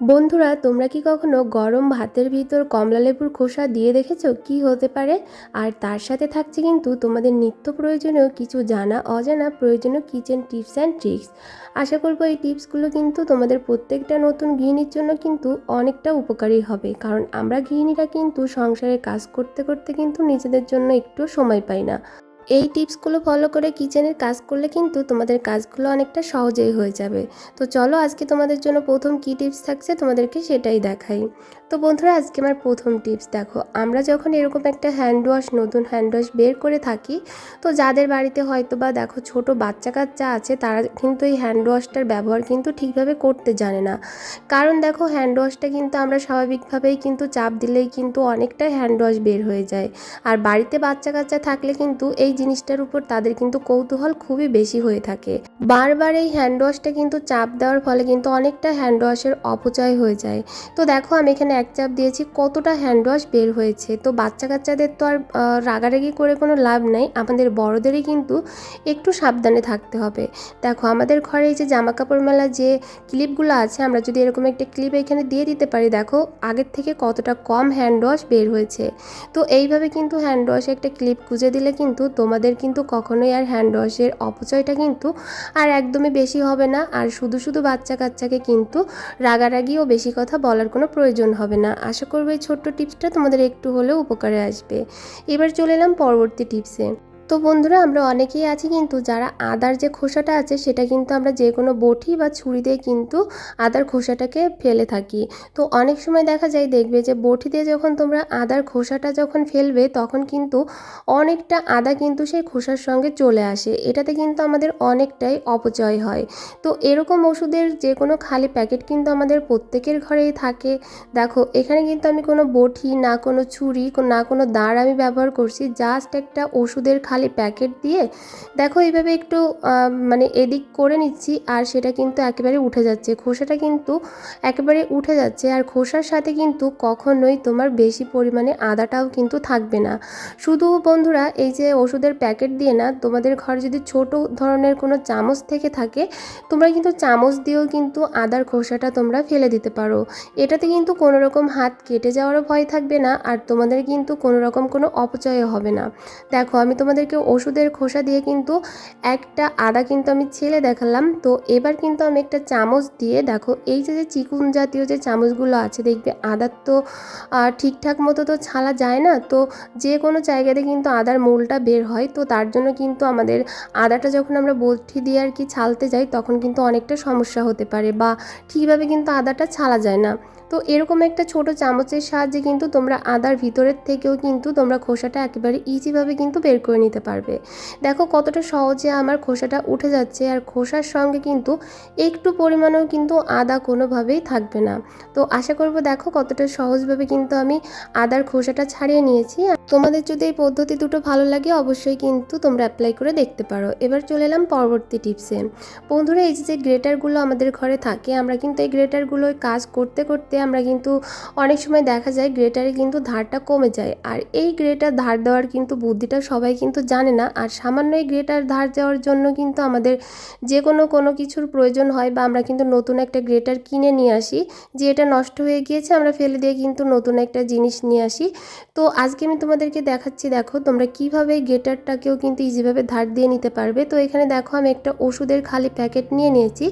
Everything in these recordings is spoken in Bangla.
বন্ধুরা, তোমরা কি কখনো গরম ভাতের ভিতর কমলা লেবুর খোসা দিয়ে দেখেছ? কি হতে পারে? আর তার সাথে থাকছে কিন্তু তোমাদের নিত্য প্রয়োজনীয় কিছু জানা, অজানা প্রয়োজনীয় কিচেন টিপস অ্যান্ড ট্রিক্স আশা করব এই টিপসগুলো কিন্তু তোমাদের প্রত্যেকটা নতুন গৃহিণীর জন্য কিন্তু অনেকটা উপকারী হবে। কারণ আমরা গৃহিণীরা কিন্তু সংসারে কাজ করতে করতে কিন্তু নিজেদের জন্য একটু সময় পাই না। এই টিপসগুলো ফলো করে কিচেনের কাজ করলে কিন্তু তোমাদের কাজগুলো অনেকটা সহজেই হয়ে যাবে। তো চলো আজকে তোমাদের জন্য প্রথম কী টিপস থাকছে তোমাদেরকে সেটাই দেখাই। তো বন্ধুরা, আজকে আমার প্রথম টিপস দেখো। আমরা যখন এরকম একটা হ্যান্ড ওয়াশ নতুন হ্যান্ড ওয়াশ বের করে থাকি, তো যাদের বাড়িতে হয়তো বা দেখো ছোট বাচ্চা কাচ্চা আছে, তারা কিন্তু এই হ্যান্ড ওয়াশটার ব্যবহার কিন্তু ঠিকভাবে করতে জানে না। কারণ দেখো হ্যান্ড ওয়াশটা কিন্তু আমরা স্বাভাবিকভাবেই কিন্তু চাপ দিলেই কিন্তু অনেকটাই হ্যান্ড ওয়াশ বের হয়ে যায়। আর বাড়িতে বাচ্চা কাচ্চা থাকলে কিন্তু এই জিনিসটার উপর তাদের কিন্তু কৌতূহল খুবই বেশি হয়ে থাকে। বারবার এই হ্যান্ড ওয়াশটা কিন্তু চাপ দেওয়ার ফলে কিন্তু অনেকটা হ্যান্ড ওয়াশের অপচয় হয়ে যায়। তো দেখো, আমি এখানে এক চাপ দিয়েছি, কতটা হ্যান্ড ওয়াশ বের হয়েছে? তো বাচ্চা কাচ্চাদের তো আর রাগারাগি করে কোনো লাভ নেই, আমাদের বড়দেরই কিন্তু একটু সাবধানে থাকতে হবে। দেখো, আমাদের ঘরে এই যে জামা কাপড় মেলা যে ক্লিপগুলো আছে, আমরা যদি এরকম একটা ক্লিপ এখানে দিয়ে দিতে পারি, দেখো, আগের থেকে কতটা কম হ্যান্ড ওয়াশ বের হয়েছে। তো এইভাবে কিন্তু হ্যান্ড ওয়াশে একটা ক্লিপ খুঁজে দিলে কিন্তু তোমাদের কিন্তু কখনোই আর হ্যান্ড ওয়াশের অপচয়টা কিন্তু আর একদমই বেশি হবে না। আর শুধু শুধু বাচ্চা কাচ্চাকে কিন্তু রাগারাগিও বেশি কথা বলার কোনো প্রয়োজন হবে না। আশা করব এই ছোট্ট টিপসটা তোমাদের একটু হলেও উপকারে আসবে। এবার চলে এলাম পরবর্তী টিপসে তো বন্ধুরা, আমরা অনেকেই আছি কিন্তু যারা আদার যে খোসাটা আছে, সেটা কিন্তু আমরা যে কোনো বটি বা ছুরি দিয়ে কিন্তু আদার খোসাটাকে ফেলে থাকি। তো অনেক সময় দেখা যায়, দেখবে যে বটি দিয়ে যখন তোমরা আদার খোসাটা যখন ফেলবে, তখন কিন্তু অনেকটা আদা কিন্তু সেই খোসার সঙ্গে চলে আসে। এটাতে কিন্তু আমাদের অনেকটাই অপচয় হয়। তো এরকম ওষুধের যে কোনো খালি প্যাকেট কিন্তু আমাদের প্রত্যেকের ঘরেই থাকে। দেখো, এখানে কিন্তু আমি কোনো বটি, না কোনো ছুরি, না কোনো দাঁড় আমি ব্যবহার করছি, জাস্ট একটা ওষুধের খালি প্যাকেট দিয়ে, দেখো এইভাবে একটু মানে এদিক করে নিচ্ছি, আর সেটা কিন্তু একেবারে উঠে যাচ্ছে। খোসাটা কিন্তু একেবারে উঠে যাচ্ছে, আর খোসার সাথে কিন্তু কখনোই তোমার বেশি পরিমাণে আদাটাও কিন্তু থাকবে না। শুধু বন্ধুরা, এই যে ওষুধের প্যাকেট দিয়ে না, তোমাদের ঘরে যদি ছোট ধরনের কোনো চামচ থেকে থাকে, তোমরা কিন্তু চামচ দিয়েও কিন্তু আদার খোসাটা তোমরা ফেলে দিতে পারো। এটাতে কিন্তু কোনো রকম হাত কেটে যাওয়ারও ভয় থাকবে না, আর তোমাদের কিন্তু কোনো রকম কোনো অপচয় হবে না। দেখো, আমি তোমাদেরকে ওষুধের খোসা দিয়ে কিন্তু একটা আদা কিন্তু আমি ছেলে দেখালাম। তো এবার কিন্তু আমি একটা চামচ দিয়ে দেখো, এই যে যে চিকুন জাতীয় যে চামচগুলো আছে, দেখবে আদার তো ঠিকঠাক মতো তো ছালা যায় না। তো যে কোনো জায়গাতে কিন্তু আদার মূলটা বের হয়। তো তার জন্য কিন্তু আমাদের আদাটা যখন আমরা বটি দিয়ে আর কি ছালতে যাই, তখন কিন্তু অনেকটা সমস্যা হতে পারে বা ঠিকভাবে কিন্তু আদাটা ছালা যায় না। তো এরকম একটা ছোট চামচের সাহায্যে কিন্তু তোমরা আদার ভিতরের থেকেও কিন্তু তোমরা খোসাটা একেবারে ইজিভাবে কিন্তু বের করে নিতে পারবে। দেখো কতটা সহজে আমার খোসাটা উঠে যাচ্ছে আর খোসার সঙ্গে কিন্তু একটু পরিমাণেও কিন্তু আদা কোনোভাবেই থাকবে না। তো আশা করব দেখো কতটা সহজভাবে কিন্তু আমি আদার খোসাটা ছাড়িয়ে নিয়েছি। তোমাদের যদি এই পদ্ধতি দুটো ভালো লাগে, অবশ্যই কিন্তু তোমরা অ্যাপ্লাই করে দেখতে পারো। এবার চলে এলাম পরবর্তী টিপসে বন্ধুরা, এই যে গ্রেটারগুলো আমাদের ঘরে থাকে, আমরা কিন্তু এই গ্রেটারগুলোয় কাজ করতে করতে আমরা কিন্তু অনেক সময় দেখা যায় গ্রেটারে কিন্তু ধারটা কমে যায়। আর এই গ্রেটার ধার দেওয়ার কিন্তু বুদ্ধিটা সবাই কিন্তু জানে না। আর সামান্য এই গ্রেটার ধার দেওয়ার জন্য কিন্তু আমাদের যে কোনো কোনো কিছুর প্রয়োজন হয় বা আমরা কিন্তু নতুন একটা গ্রেটার কিনে নিয়ে আসি, যে এটা নষ্ট হয়ে গিয়েছে, আমরা ফেলে দিয়ে কিন্তু নতুন একটা জিনিস নিয়ে আসি। তো আজকে আমি তোমাদেরকে দেখাচ্ছি, দেখো, তোমরা কীভাবে গেটারটাকেও কিন্তু ইজিভাবে ধার দিয়ে নিতে পারবে। তো এখানে দেখো, আমি একটা ওষুধের খালি প্যাকেট নিয়ে নিয়েছি।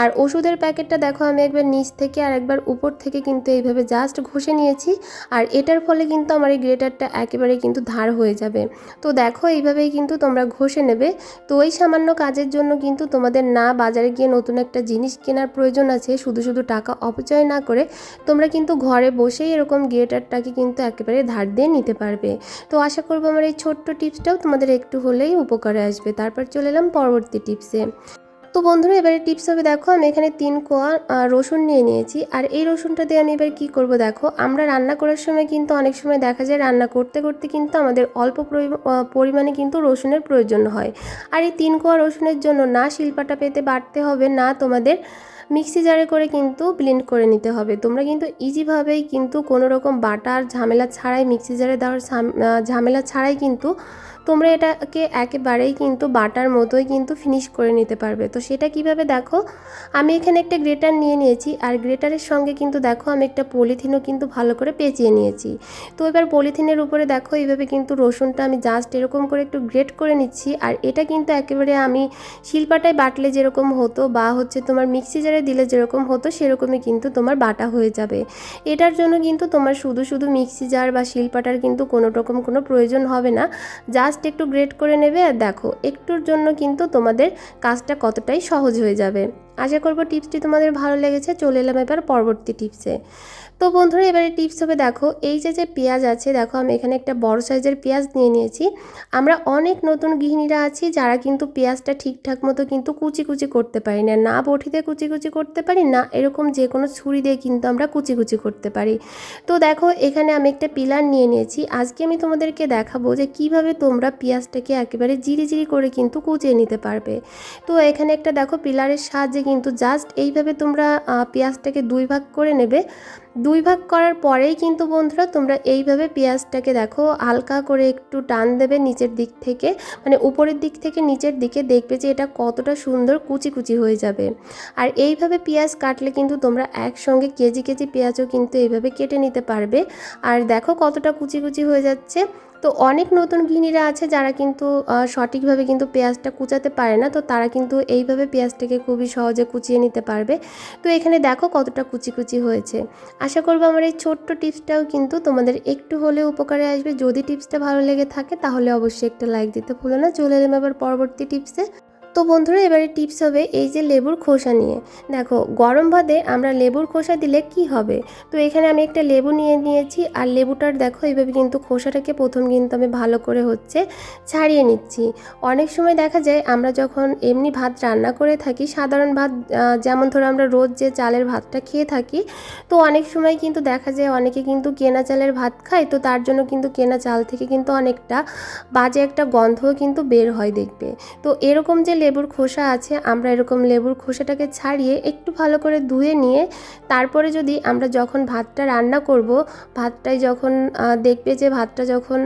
আর ওষুধের প্যাকেটটা দেখো, আমি একবার নিচ থেকে আর একবার উপর থেকে কিন্তু এইভাবে জাস্ট ঘষে নিয়েছি। আর এটার ফলে কিন্তু আমার এই গ্রেটারটা একেবারে কিন্তু ধার হয়ে যাবে। তো দেখো, এইভাবেই কিন্তু তোমরা ঘষে নেবে। তো ওই সামান্য কাজের জন্য কিন্তু তোমাদের না বাজারে গিয়ে নতুন একটা জিনিস কেনার প্রয়োজন আছে, শুধু শুধু টাকা অপচয় না করে তোমরা কিন্তু ঘরে বসেই এরকম গ্রেটারটাকে কিন্তু একেবারে ধার দিয়ে নিতে পারবে। তো আশা করব আমার এই ছোট্ট টিপসটাও তোমাদের একটু হলেই উপকারে আসবে। তারপর চলে এলাম পরবর্তী টিপসে। তো বন্ধুরা, এবারে টিপস হবে, দেখো, আমি এখানে তিন কোয়া রসুন নিয়ে নিয়েছি। আর এই রসুনটা দিয়ে আমি এবার কী করব, দেখো, আমরা রান্না করার সময় কিন্তু অনেক সময় দেখা যায় রান্না করতে করতে কিন্তু আমাদের অল্প পরিমাণে কিন্তু রসুনের প্রয়োজন হয়। আর এই তিন কোয়া রসুনের জন্য না শিল্পাটা পেতে বাড়তে হবে, না তোমাদের মিক্সি জারে করে কিন্তু ব্লেন্ড করে নিতে হবে। তোমরা কিন্তু ইজিভাবেই কিন্তু কোনো রকম বাটার ঝামেলা ছাড়াই মিক্সি জারে দেওয়ার ঝাম- ঝামেলা ছাড়াই কিন্তু তোমরা এটাকে একেবারেই কিন্তু বাটার মতোই কিন্তু ফিনিশ করে নিতে পারবে। তো সেটা কীভাবে দেখো? আমি এখানে একটা গ্রেটার নিয়ে নিয়েছি, আর গ্রেটারের সঙ্গে কিন্তু দেখো আমি একটা পলিথিনও কিন্তু ভালো করে পেঁচিয়ে নিয়েছি। তো এবার পলিথিনের উপরে দেখো এইভাবে কিন্তু রসুনটা আমি জাস্ট এরকম করে একটু গ্রেট করে নিচ্ছি, আর এটা কিন্তু একেবারে আমি শিলপাটায় বাটলে যেরকম হতো বা হচ্ছে তোমার মিক্সি জারে দিলে যেরকম হতো সেরকমই কিন্তু তোমার বাটা হয়ে যাবে। এটার জন্য কিন্তু তোমার শুধু শুধু মিক্সি জার বা শিলপাটার কিন্তু কোনো রকম কোনো প্রয়োজন হবে না। জাস্ট একটু গ্রেট করে নেবে। আর দেখো, একটুর জন্য কিন্তু তোমাদের কাজটা কতটাই সহজ হয়ে যাবে। আশা করব টিপসটি তোমাদের ভালো লেগেছে, চলে এলাম এবার পরবর্তী টিপসে। তো বন্ধুরা, এবারে টিপস হবে দেখো, এই যে যে পেঁয়াজ আছে, দেখো আমি এখানে একটা বড় সাইজের পেঁয়াজ নিয়ে নিয়েছি। আমরা অনেক নতুন গৃহিণীরা আছি, যারা কিন্তু পেঁয়াজটা ঠিকঠাক মতো কিন্তু কুচি কুচি করতে পারি না। না বটিতে কুচি কুচি করতে পারি, না এরকম যে কোনো ছুরি দিয়ে কিন্তু আমরা কুচি কুচি করতে পারি। তো দেখো, এখানে আমি একটা পিলার নিয়ে নিয়েছি। আজকে আমি তোমাদেরকে দেখাবো যে কীভাবে তোমরা পেঁয়াজটাকে একেবারে জিরি জিরি করে কিন্তু কুচিয়ে নিতে পারবে। তো এখানে একটা দেখো, পিলারের সাহায্যে কিন্তু জাস্ট এইভাবে তোমরা পেঁয়াজটাকে দুই ভাগ করে নেবে। দুই ভাগ করার পরেই কিন্তু বন্ধুরা তোমরা এইভাবে পেঁয়াজটাকে দেখো, হালকা করে একটু টান দেবে নিচের দিক থেকে। মানে উপরের দিক থেকে নিচের দিকে দেখবে যে এটা কতটা সুন্দর কুচি কুচি হয়ে যাবে। আর এইভাবে পেঁয়াজ কাটলে কিন্তু তোমরা একসঙ্গে কেজি কেজি পেঁয়াজও কিন্তু এইভাবে কেটে নিতে পারবে। আর দেখো কতটা কুচি কুচি হয়ে যাচ্ছে। তো অনেক নতুন গৃহিণীরা আছে যারা কিন্তু সঠিকভাবে কিন্তু পেঁয়াজটা কুচাতে পারে না। তো তারা কিন্তু এইভাবে পেঁয়াজটাকে খুবই সহজে কুচিয়ে নিতে পারবে। তো এখানে দেখো কতটা কুচি কুচি হয়েছে। আশা করব আমার এই ছোট্ট টিপসটাও কিন্তু তোমাদের একটু হলেও উপকারে আসবে। যদি টিপসটা ভালো লেগে থাকে তাহলে অবশ্যই একটা লাইক দিতে ভুলো না। চলে এলাম আবার পরবর্তী টিপসে। তো বন্ধুরা, এবারে টিপস হবে এই যে লেবুর খোসা নিয়ে। দেখো, গরম ভাতে আমরা লেবুর খোসা দিলে কি হবে? তো এখানে আমি একটা লেবু নিয়ে নিয়েছি, আর লেবুটার দেখো, এইভাবে কিন্তু খোসাটাকে প্রথম কিন্তু আমি ভালো করে হচ্ছে ছাড়িয়ে নিচ্ছি। অনেক সময় দেখা যায়, আমরা যখন এমনি ভাত রান্না করে থাকি, সাধারণ ভাত যেমন ধরো আমরা রোজ যে চালের ভাতটা খেয়ে থাকি, তো অনেক সময় কিন্তু দেখা যায়, অনেকে কিন্তু কেনা চালের ভাত খায়, তো তার জন্য কিন্তু কেনা চাল থেকে কিন্তু অনেকটা বাজে একটা গন্ধও কিন্তু বের হয় দেখবে তো এরকম যে লেবুর খোসা আছে, আমরা এরকম লেবুর খোসাটাকে ছাড়িয়ে একটু ভালো করে ধুয়ে নিয়ে তারপরে যদি আমরা যখন ভাতটা রান্না করব ভাতটায় যখন দেখবে যে ভাতটা যখন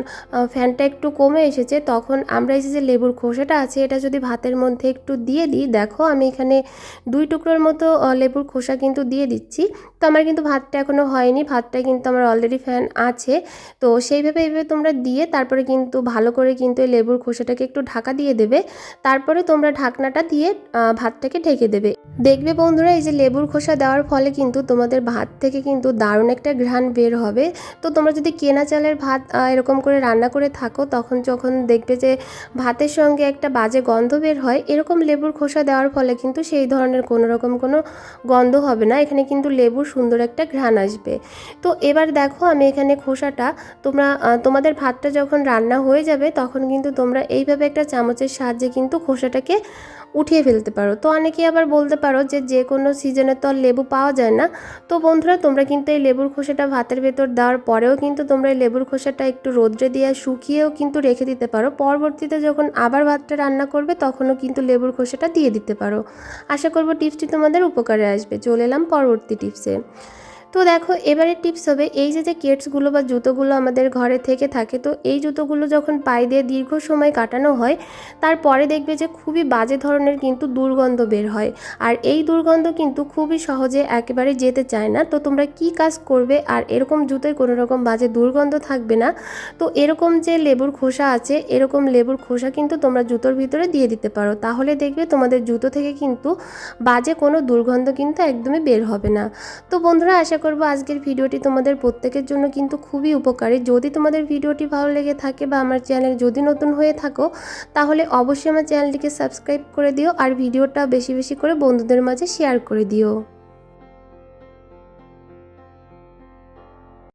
ফ্যানটা একটু কমে এসেছে, তখন আমরা এই যে লেবুর খোসাটা আছে, এটা যদি ভাতের মধ্যে একটু দিয়ে দিই, দেখো আমি এখানে দুই টুকরোর মতো লেবুর খোসা কিন্তু দিয়ে দিচ্ছি। তো আমার কিন্তু ভাতটা এখনও হয়নি, ভাতটা কিন্তু আমার অলরেডি ফ্যান আছে। তো সেইভাবে, এইভাবে তোমরা দিয়ে তারপরে কিন্তু ভালো করে কিন্তু এই লেবুর খোসাটাকে একটু ঢাকা দিয়ে দেবে। তারপরে তোমরা ঢাকনাটা দিয়ে ভাতটাকে ঢেকে দেবে। দেখবে বন্ধুরা, এই যে লেবুর খোসা দেওয়ার ফলে কিন্তু তোমাদের ভাত থেকে কিন্তু দারুণ একটা ঘ্রাণ বের হবে। তো তোমরা যদি কেনা চালের ভাত এরকম করে রান্না করে থাকো, তখন যখন দেখবে যে ভাতের সঙ্গে একটা বাজে গন্ধ বের হয়, এরকম লেবুর খোসা দেওয়ার ফলে কিন্তু সেই ধরনের কোনো রকম কোনো গন্ধ হবে না। এখানে কিন্তু লেবুর সুন্দর একটা ঘ্রাণ আসবে। তো এবার দেখো, আমি এখানে খোসাটা, তোমরা তোমাদের ভাতটা যখন রান্না হয়ে যাবে, তখন কিন্তু তোমরা এইভাবে একটা চামচের সাহায্যে কিন্তু খোসাটাকে উঠিয়ে ফেলতে পারো। তো অনেকে আবার বলতে পারো যে যে কোনো সিজনে তো আর লেবু পাওয়া যায় না। তো বন্ধুরা, তোমরা কিন্তু এই লেবুর খোসাটা ভাতের ভেতর দেওয়ার পরেও কিন্তু তোমরা এই লেবুর খোসাটা একটু রোদ্রে দিয়ে শুকিয়েও কিন্তু রেখে দিতে পারো। পরবর্তীতে যখন আবার ভাতটা রান্না করবে, তখনও কিন্তু লেবুর খোসাটা দিয়ে দিতে পারো। আশা করব টিপসটি তোমাদের উপকারে আসবে। চলে এলাম পরবর্তী টিপসে। তো দেখো, এবারে টিপস হবে এই যে যে কেটসগুলো বা জুতোগুলো আমাদের ঘরে থেকে থাকে, তো এই জুতোগুলো যখন পায়ে দিয়ে দীর্ঘ সময় কাটানো হয়, তারপরে দেখবে যে খুবই বাজে ধরনের কিন্তু দুর্গন্ধ বের হয়। আর এই দুর্গন্ধ কিন্তু খুবই সহজে একেবারে যেতে চায় না। তো তোমরা কি কাজ করবে? আর এরকম জুতোয় কোনো রকম বাজে দুর্গন্ধ থাকবে না। তো এরকম যে লেবুর খোসা আছে, এরকম লেবুর খোসা কিন্তু তোমরা জুতোর ভিতরে দিয়ে দিতে পারো। তাহলে দেখবে তোমাদের জুতো থেকে কিন্তু বাজে কোনো দুর্গন্ধ কিন্তু একদমই বের হবে না। তো বন্ধুরা আশা করব আজকের ভিডিওটি তোমাদের প্রত্যেকের জন্য কিন্তু খুবই উপকারী। যদি তোমাদের ভিডিওটি ভালো লেগে থাকে বা আমার চ্যানেল যদি নতুন হয়ে থাকো, তাহলে অবশ্যই আমার চ্যানেলটিকে সাবস্ক্রাইব করে দিও আর ভিডিওটা বেশি বেশি করে বন্ধুদের মাঝে শেয়ার করে দিও।